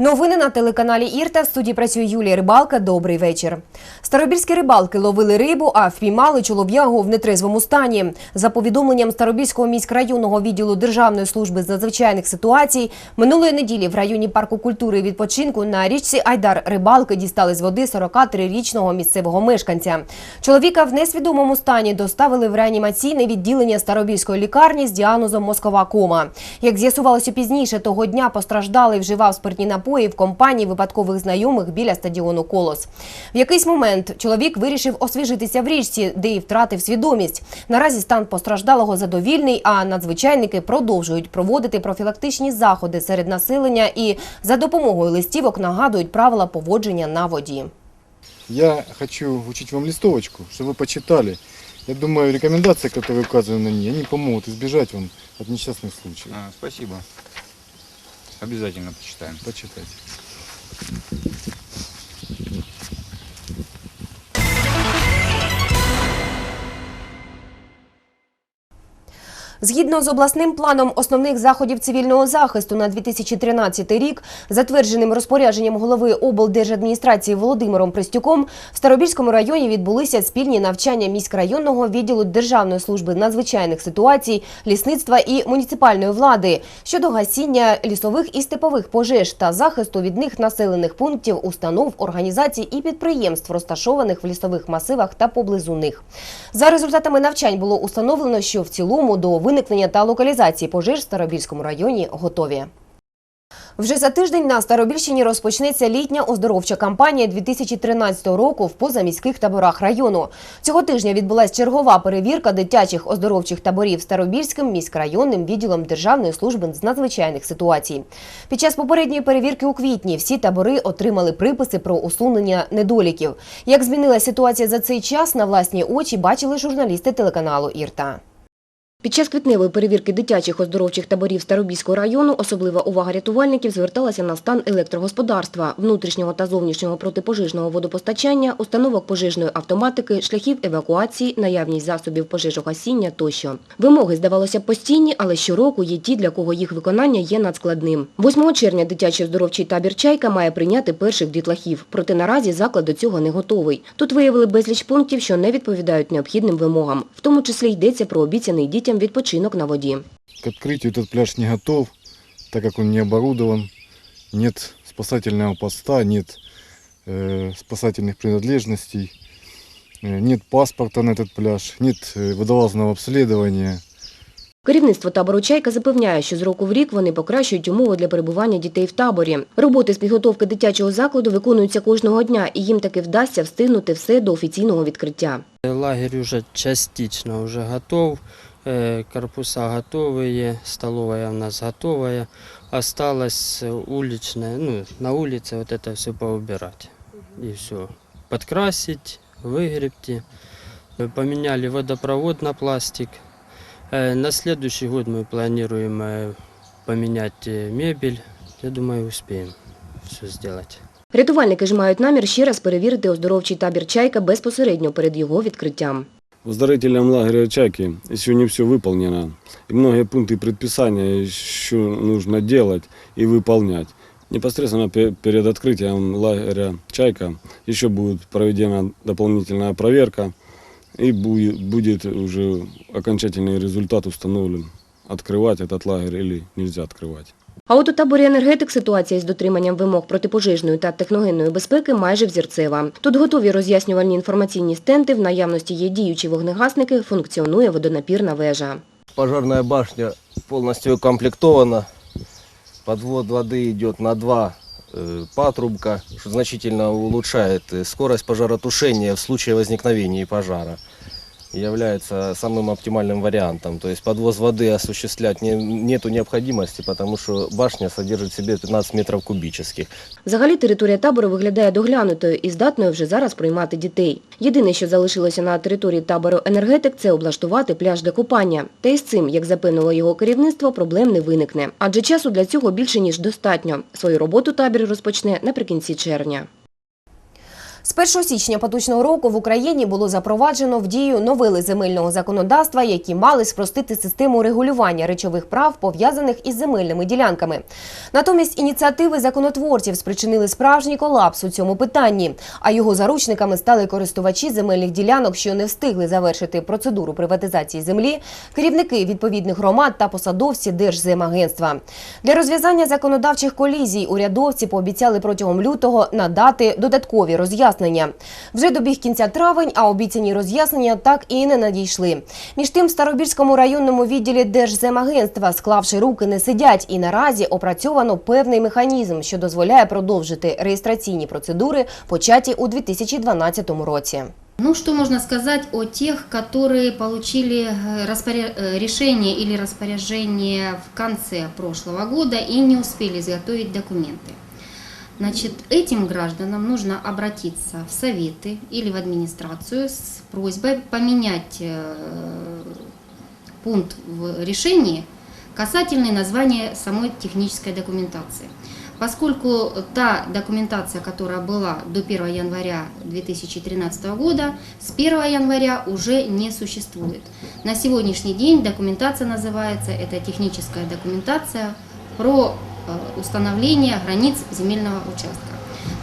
Новини на телеканалі Ірта. В студії працює Юлія Рибалка. Добрий вечір. Старобільські рибалки ловили рибу, а впіймали чолов'ягу в нетрезвому стані. За повідомленням Старобільського міськрайонного відділу Державної служби з надзвичайних ситуацій, минулої неділі в районі парку культури і відпочинку на річці Айдар рибалки дістали з води 43-річного місцевого мешканця. Чоловіка в несвідомому стані доставили в реанімаційне відділення Старобільської лікарні з діагнозом мозкова кома. Як з'ясувалося пізніше, того дня постраждалий вживав спиртні напої в компанії випадкових знайомих біля стадіону Колос. В якийсь момент чоловік вирішив освіжитися в річці, де й втратив свідомість. Наразі стан постраждалого задовільний, а надзвичайники продовжують проводити профілактичні заходи серед населення і за допомогою листівок нагадують правила поводження на воді. Я хочу вручить вам листовочку, чтобы вы почитали. Я думаю, рекомендации, которые указаны на ней, они помогут избежать вам от несчастных случаев. А, спасибо. Обязательно почитаем. Почитайте. Згідно з обласним планом основних заходів цивільного захисту на 2013 рік, затвердженим розпорядженням голови облдержадміністрації Володимиром Пристюком, в Старобільському районі відбулися спільні навчання міськрайонного відділу Державної служби надзвичайних ситуацій, лісництва і муніципальної влади щодо гасіння лісових і степових пожеж та захисту від них населених пунктів, установ, організацій і підприємств, розташованих в лісових масивах та поблизу них. За результатами навчань було установлено, що в цілому до виникнення та локалізації пожеж в Старобільському районі готові. Вже за тиждень на Старобільщині розпочнеться літня оздоровча кампанія 2013 року в позаміських таборах району. Цього тижня відбулась чергова перевірка дитячих оздоровчих таборів Старобільським міськрайонним відділом Державної служби з надзвичайних ситуацій. Під час попередньої перевірки у квітні всі табори отримали приписи про усунення недоліків. Як змінилася ситуація за цей час, на власні очі бачили журналісти телеканалу Ірта. Під час квітневої перевірки дитячих оздоровчих таборів Старобільського району особлива увага рятувальників зверталася на стан електрогосподарства, внутрішнього та зовнішнього протипожежного водопостачання, установок пожежної автоматики, шляхів евакуації, наявність засобів пожежогасіння тощо. Вимоги, здавалося, постійні, але щороку є ті, для кого їх виконання є надскладним. 8 червня дитячий оздоровчий табір «Чайка» має прийняти перших дітлахів, проте наразі заклад до цього не готовий. Тут виявили безліч пунктів, що не відповідають необхідним вимогам. В тому числі йдеться про обіцяний дітям відпочинок на воді. К открытию этот пляж не готов, так как он не оборудован. Нет спасательного поста, нет э, спасательных принадлежностей, э, нет паспорта на этот пляж, нет э, водолазного обследования. Керівництво табору «Чайка» запевняє, що з року в рік вони покращують умови для перебування дітей в таборі. Роботи з підготовки дитячого закладу виконуються кожного дня, і їм таки вдасться встигнути все до офіційного відкриття. Лагерь уже частично уже готов, э, корпуса готовые, столовая у нас готовая. Осталось э, уличная, ну, на улице вот это все поубирать. И все. Подкрасить, выгребти. Э, Поменяли водопровод на пластик. Э, На следующий год мы планируем э, поменять э, мебель. Я думаю, успеем все сделать. Рятувальники ж мають намір ще раз перевірити оздоровчий табір «Чайка» безпосередньо перед його відкриттям. В оздоровительном лагере «Чайки» еще не все выполнено. И многие пункты предписания еще нужно делать и выполнять. Непосредственно пе- перед открытием лагеря «Чайка» еще будет проведена дополнительная проверка и бу- будет уже окончательный результат установлен, открывать этот лагерь или нельзя открывать. А от у таборі «Енергетик» ситуація з дотриманням вимог протипожежної та техногенної безпеки майже взірцева. Тут готові роз'яснювальні інформаційні стенди, в наявності є діючі вогнегасники, функціонує водонапірна вежа. Пожарная башня полностью укомплектована. Подвод воды идет на два э, патрубка, что значительно улучшает э, скорость пожаротушения в случае возникновения пожара. И является самым оптимальным вариантом. То есть подвоз воды осуществлять не, нету необходимости, потому что башня содержит в себе 15 метров кубических. Взагалі територія табору виглядає доглянутою і здатною вже зараз приймати дітей. Єдине, що залишилося на території табору «Енергетик» – це облаштувати пляж для купання. Та й з цим, як запевнило його керівництво, проблем не виникне. Адже часу для цього більше ніж достатньо. Свою роботу табір розпочне наприкінці червня. З 1 січня поточного року в Україні було запроваджено в дію новели земельного законодавства, які мали спростити систему регулювання речових прав, пов'язаних із земельними ділянками. Натомість ініціативи законотворців спричинили справжній колапс у цьому питанні, а його заручниками стали користувачі земельних ділянок, що не встигли завершити процедуру приватизації землі, керівники відповідних громад та посадовці Держземагентства. Для розв'язання законодавчих колізій урядовці пообіцяли протягом лютого надати додаткові роз'яснення Вже добіг кінця травень, а обіцяні роз'яснення так і не надійшли. Між тим, в Старобільському районному відділі Держземагентства, склавши руки, не сидять, і наразі опрацьовано певний механізм, що дозволяє продовжити реєстраційні процедури, початі у 2012 році. Ну, что можно сказать о тех, которые получили э, распоря- э, решение или распоряжение в конце прошлого года и не успели изготовить документы? Значит, этим гражданам нужно обратиться в советы или в администрацию с просьбой поменять э, пункт в решении касательный названия самой технической документации. Поскольку та документация, которая была до 1 января 2013 года, с 1 января уже не существует. На сегодняшний день документация называется, это техническая документация про э, установление границ земельного участка.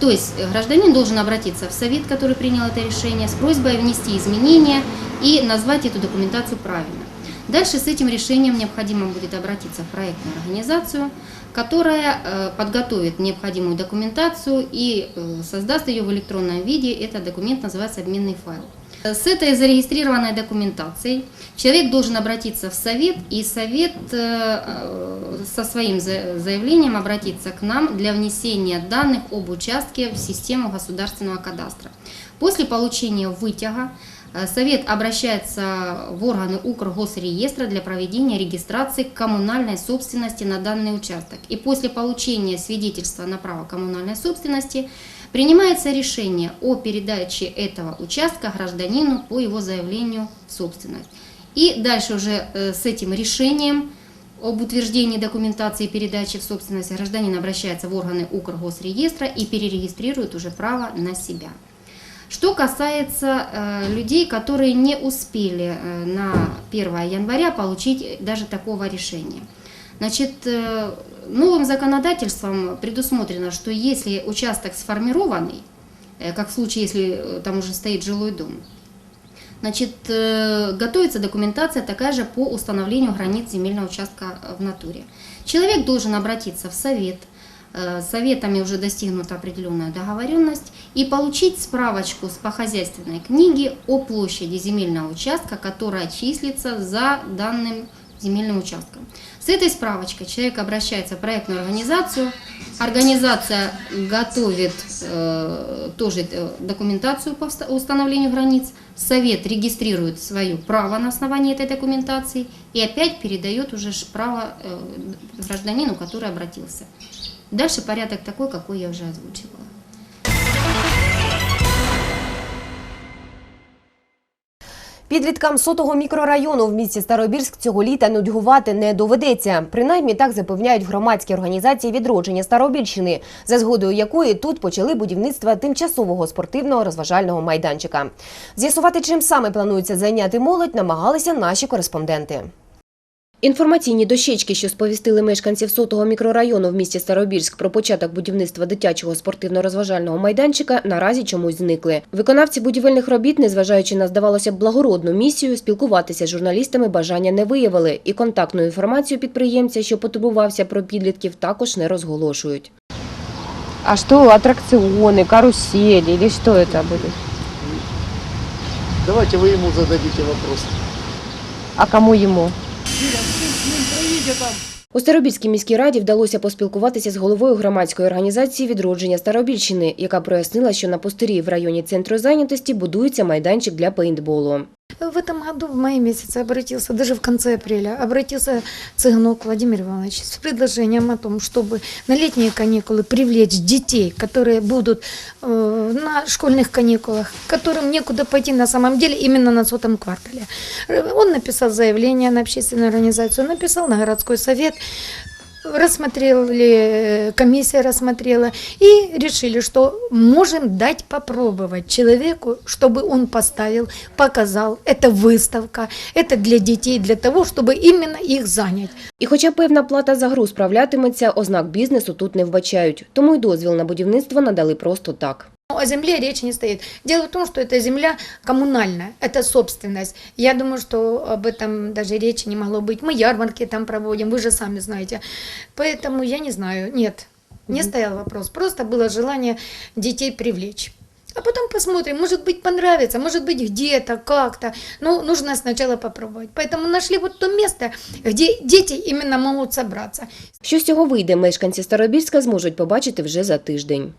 То есть э, гражданин должен обратиться в совет, который принял это решение, с просьбой внести изменения и назвать эту документацию правильно. Дальше с этим решением необходимо будет обратиться в проектную организацию, которая э, подготовит необходимую документацию и создаст ее в электронном виде. Этот документ называется обменный файл. Э, С этой зарегистрированной документацией человек должен обратиться в совет, и совет э, э, со своим за- заявлением обратиться к нам для внесения данных об участке в систему государственного кадастра. После получения вытяга Совет обращается в органы Укргосреестра для проведения регистрации коммунальной собственности на данный участок. И после получения свидетельства на право коммунальной собственности принимается решение о передаче этого участка гражданину по его заявлению в собственность. И дальше уже э, с этим решением об утверждении документации передачи в собственность гражданин обращается в органы Укргосреестра и перерегистрирует уже право на себя. Что касается э, людей, которые не успели э, на 1 января получить даже такого решения. Значит, э, новым законодательством предусмотрено, что если участок сформированный, э, как в случае, если э, там уже стоит жилой дом, значит, готовится документация такая же по установлению границ земельного участка в натуре. Человек должен обратиться в совет, советами уже достигнута определенная договоренность и получить справочку с по хозяйственной книге о площади земельного участка, которая числится за данным земельным участком. С этой справочкой человек обращается в проектную организацию, организация готовит э, тоже э, документацию по установлению границ, совет регистрирует свое право на основании этой документации и опять передает уже право э, гражданину, который обратился. Дальше порядок такой, какой я уже озвучивала. Підліткам сотого мікрорайону в місті Старобірськ цього літа нудьгувати не доведеться. Принаймні так запевняють громадські організації відродження Старобільщини, за згодою якої тут почали будівництво тимчасового спортивного розважального майданчика. З'ясувати, чим саме планується зайняти молодь, намагалися наші кореспонденти. Інформаційні дощечки, що сповістили мешканців сотого мікрорайону в місті Старобільськ про початок будівництва дитячого спортивно-розважального майданчика, наразі чомусь зникли. Виконавці будівельних робіт, незважаючи на здавалося б благородну місію, спілкуватися з журналістами бажання не виявили, і контактну інформацію підприємця, що потурбувався про підлітків, також не розголошують. А що атракціони, каруселі, чи що це буде? Давайте вы ему зададите вопрос. А кому йому? У Старобільській міській раді вдалося поспілкуватися з головою громадської організації відродження Старобільщини, яка прояснила, що на пустирі в районі центру зайнятості будується майданчик для пейнтболу. В этом году, в мае месяце, обратился, даже в конце апреля, обратился Цыганок Владимир Иванович с предложением о том, чтобы на летние каникулы привлечь детей, которые будут э, на школьных каникулах, которым некуда пойти на самом деле именно на сотом квартале. Э, Он написал заявление на общественную организацию, написал на городской совет, рассмотрели, э, комиссия рассмотрела и решили, что можем дать попробовать человеку, чтобы он поставил, показал. Это выставка, это для детей, для того, чтобы именно их занять. І хоча певна плата за гру справлятиметься, ознак бізнесу тут не вбачають. Тому й дозвіл на будівництво надали просто так. Но О земле речи не стоит. Дело в том, что эта земля коммунальная, это собственность. Я думаю, что об этом даже речи не могло быть. Мы ярмарки там проводим, вы же сами знаете. Поэтому я не знаю, нет, не стоял вопрос. Просто было желание детей привлечь. А потом посмотрим, может быть понравится, может быть где-то, как-то. Но нужно сначала попробовать. Поэтому нашли вот то место, где дети именно могут собраться. Що з цього вийде, мешканці Старобільська зможуть побачити вже за тиждень.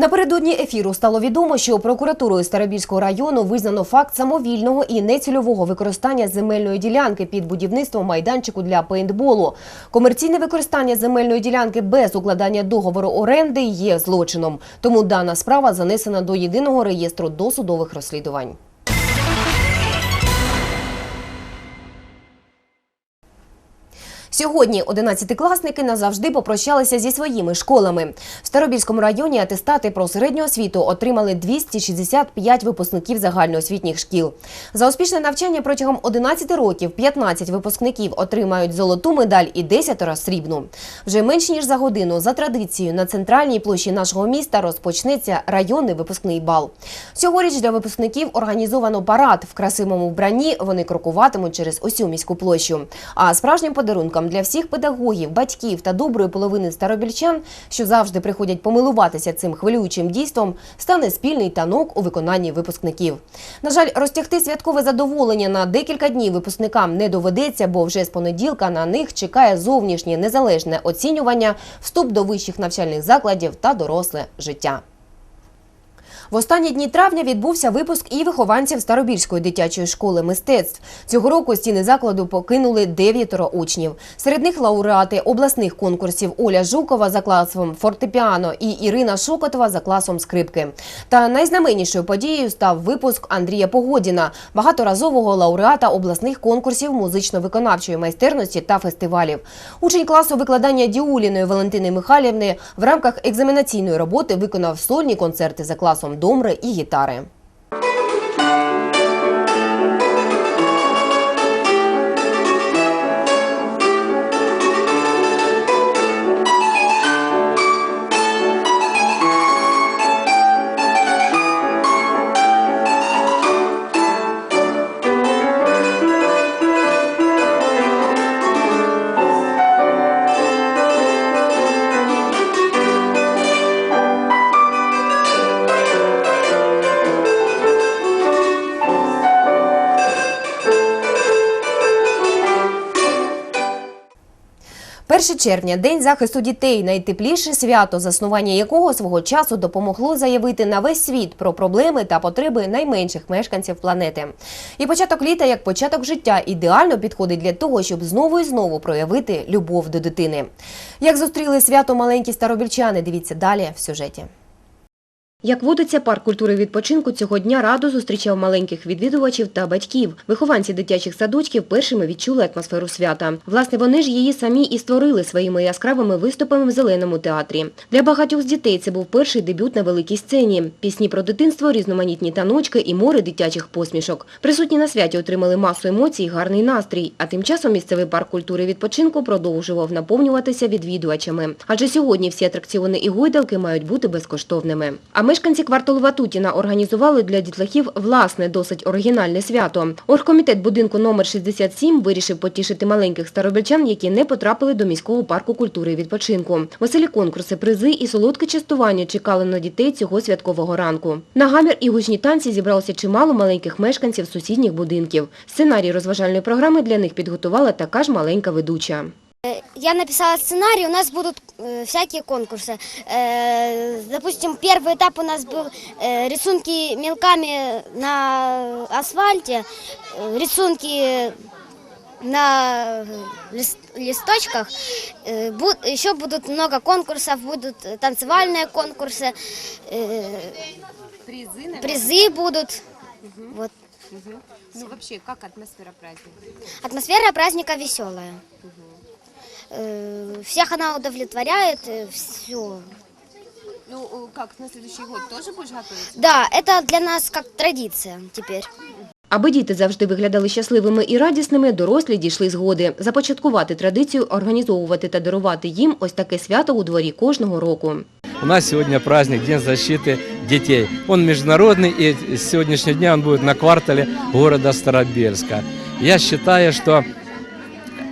Напередодні ефіру стало відомо, що прокуратурою Старобільського району визнано факт самовільного і нецільового використання земельної ділянки під будівництвом майданчику для пейнтболу. Комерційне використання земельної ділянки без укладання договору оренди є злочином. Тому дана справа занесена до єдиного реєстру досудових розслідувань. Сьогодні 11-класники назавжди попрощалися зі своїми школами. В Старобільському районі атестати про середню освіту отримали 265 випускників загальноосвітніх шкіл. За успішне навчання протягом 11 років 15 випускників отримають золоту медаль і 10 – срібну. Вже менш ніж за годину за традицією на центральній площі нашого міста розпочнеться районний випускний бал. Цьогоріч для випускників організовано парад. В красивому вбранні вони крокуватимуть через усю міську площу. А справжнім подарунком для всіх педагогів, батьків та доброї половини старобільчан, що завжди приходять помилуватися цим хвилюючим дійством, стане спільний танок у виконанні випускників. На жаль, розтягти святкове задоволення на декілька днів випускникам не доведеться, бо вже з понеділка на них чекає зовнішнє незалежне оцінювання, вступ до вищих навчальних закладів та доросле життя. В останні дні травня відбувся випуск і вихованців Старобільської дитячої школи мистецтв. Цього року стіни закладу покинули дев'ятеро учнів. Серед них лауреати обласних конкурсів Оля Жукова за класом фортепіано і Ірина Шокотова за класом скрипки. Та найзнаменнішою подією став випуск Андрія Погодіна, багаторазового лауреата обласних конкурсів музично-виконавчої майстерності та фестивалів. Учень класу викладання Діуліної Валентини Михайлівни в рамках екзаменаційної роботи виконав сольні концерти за класом домри і гітари. Перше червня день захисту дітей найтепліше свято, заснування якого свого часу допомогло заявити на весь світ про проблеми та потреби найменших мешканців планети. І початок літа, як початок життя, ідеально підходить для того, щоб знову і знову проявити любов до дитини. Як зустріли свято маленькі старобільчани, дивіться далі в сюжеті. Як водиться, парк культури відпочинку цього дня радо зустрічав маленьких відвідувачів та батьків. Вихованці дитячих садочків першими відчули атмосферу свята. Власне, вони ж її самі і створили своїми яскравими виступами в зеленому театрі. Для багатьох з дітей це був перший дебют на великій сцені. Пісні про дитинство, різноманітні таночки і море дитячих посмішок. Присутні на святі отримали масу емоцій, і гарний настрій. А тим часом місцевий парк культури відпочинку продовжував наповнюватися відвідувачами. Адже сьогодні всі атракціони і гойдалки мають бути безкоштовними. А мешканці кварталу Ватутіна організували для дітлахів власне досить оригінальне свято. Оргкомітет будинку номер 67 вирішив потішити маленьких старобільчан, які не потрапили до міського парку культури і відпочинку. Веселі конкурси, призи і солодке частування чекали на дітей цього святкового ранку. На гамір і гучні танці зібралося чимало маленьких мешканців сусідніх будинків. Сценарій розважальної програми для них підготувала така ж маленька ведуча. Я написала сценарий, у нас будут э, всякие конкурсы. Э, допустим, первый этап у нас был э, рисунки мелками на асфальте, э, рисунки на лист- листочках. Э, еще будут много конкурсов, будут э, танцевальные конкурсы, э, призы будут. Вот. Ну, вообще, як атмосфера праздника? Атмосфера праздника веселая. Э, всех она удовлетворяет, все. Ну, як, на следующий год теж будеш готуватися? Да, это для нас как традиция теперь. Аби діти завжди виглядали щасливими і радісними, дорослі дійшли згоди започаткувати традицію, організовувати та дарувати їм ось таке свято у дворі кожного року. У нас сегодня праздник День защиты детей. Он международный, и с сегодняшнего дня он будет на квартале города Старобельска. Я считаю, что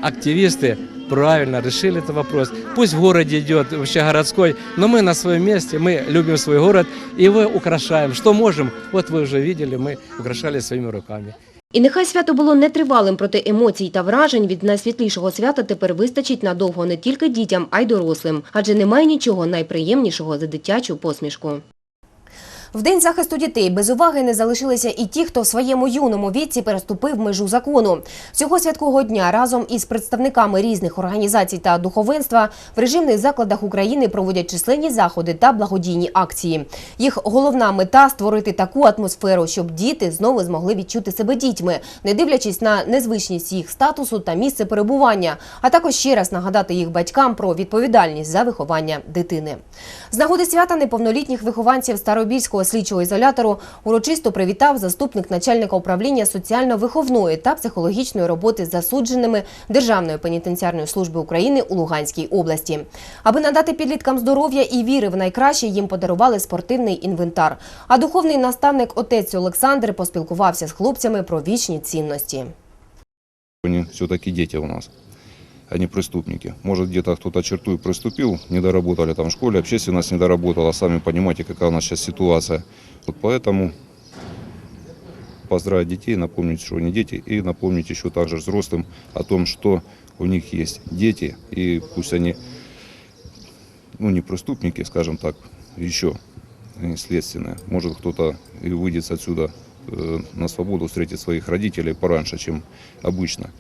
активисты правильно решили этот вопрос. Пусть в городе идет вообще городской, но мы на своем месте, мы любим свой город, и его украшаем. Что можем, вот вы уже видели, мы украшали своими руками. І нехай свято було нетривалим, проте емоцій та вражень від найсвітлішого свята тепер вистачить надовго не тільки дітям, а й дорослим. Адже немає нічого найприємнішого за дитячу посмішку. В День захисту дітей без уваги не залишилися і ті, хто в своєму юному віці переступив межу закону. Цього святкового дня разом із представниками різних організацій та духовенства в режимних закладах України проводять численні заходи та благодійні акції. Їх головна мета створити таку атмосферу, щоб діти знову змогли відчути себе дітьми, не дивлячись на незвичність їх статусу та місце перебування, а також ще раз нагадати їх батькам про відповідальність за виховання дитини. З нагоди свята неповнолітніх вихованців Старобільського слідчого ізолятору урочисто привітав заступник начальника управління соціально-виховної та психологічної роботи з засудженими Державної пенітенціарної служби України у Луганській області. Аби надати підліткам здоров'я і віри в найкраще, їм подарували спортивний інвентар. А духовний наставник отець Олександр поспілкувався з хлопцями про вічні цінності. Они все-таки дети у нас, а не преступники. Может, где-то кто-то черту и приступил, не доработали там в школе, общественность не доработала. Сами понимаете, какая у нас сейчас ситуация. Вот поэтому поздравить детей, напомнить, что они дети, и напомнить еще также взрослым о том, что у них есть дети, и пусть они, ну, не преступники, скажем так, еще следственные. Может, кто-то и выйдет отсюда э, на свободу, встретит своих родителей пораньше, чем обычно.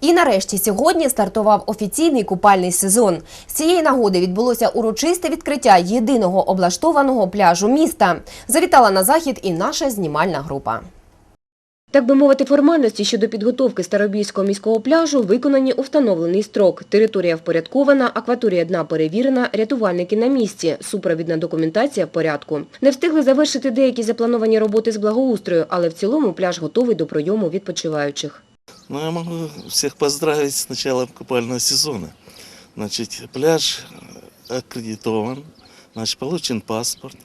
І нарешті сьогодні стартував офіційний купальний сезон. З цієї нагоди відбулося урочисте відкриття єдиного облаштованого пляжу міста. Завітала на захід і наша знімальна група. Так би мовити, формальності щодо підготовки Старобільського міського пляжу виконані у встановлений строк. Територія впорядкована, акваторія дна перевірена, рятувальники на місці, супровідна документація в порядку. Не встигли завершити деякі заплановані роботи з благоустрою, але в цілому пляж готовий до пройому відпочиваючих. Ну, я могу всех поздравить с началом купального сезона. Значит, пляж э, аккредитован, значит, получен паспорт.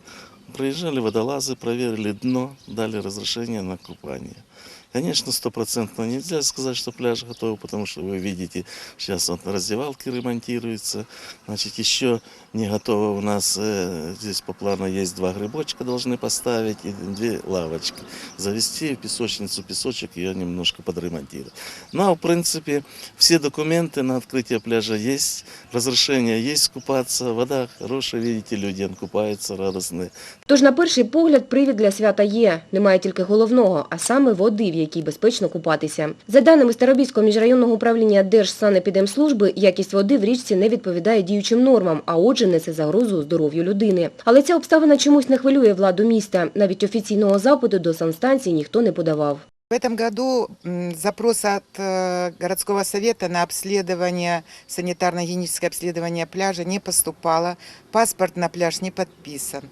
Проезжали водолазы, проверили дно, дали разрешение на купание. Конечно, стопроцентно нельзя сказать, что пляж готов, потому что вы видите, сейчас вот раздевалки ремонтируются. Значит, еще не готово у нас, э, здесь по плану есть два грибочка должны поставить и две лавочки. Завести в песочницу песочек, ее немножко подремонтировать. Ну, а в принципе, все документы на открытие пляжа есть, разрешение есть купаться, вода хорошая, видите, люди купаются радостные. Тож на перший погляд привід для свята є. Немає тільки головного, а саме води, в якій безпечно купатися. За даними Старобільського міжрайонного управління Держсанепідемслужби, якість води в річці не відповідає діючим нормам, а отже несе загрозу здоров'ю людини. Але ця обставина чомусь не хвилює владу міста. Навіть офіційного запиту до санстанції ніхто не подавав. В этом году м, запрос от э, городского совета на обследование, санитарно-гигиеническое обследование пляжа не поступало. Паспорт на пляж не подписан.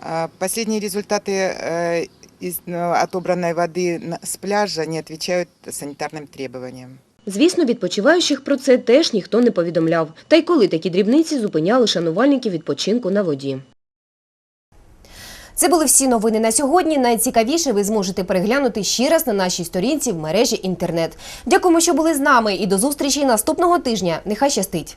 А Последние результаты э, из э, отобранной воды на- с пляжа не отвечают санитарным требованиям. Звісно, відпочиваючих про це теж ніхто не повідомляв. Та й коли такі дрібниці зупиняли шанувальників відпочинку на воді. Це були всі новини на сьогодні. Найцікавіше ви зможете переглянути ще раз на нашій сторінці в мережі інтернет. Дякуємо, що були з нами, і до зустрічі наступного тижня. Нехай щастить!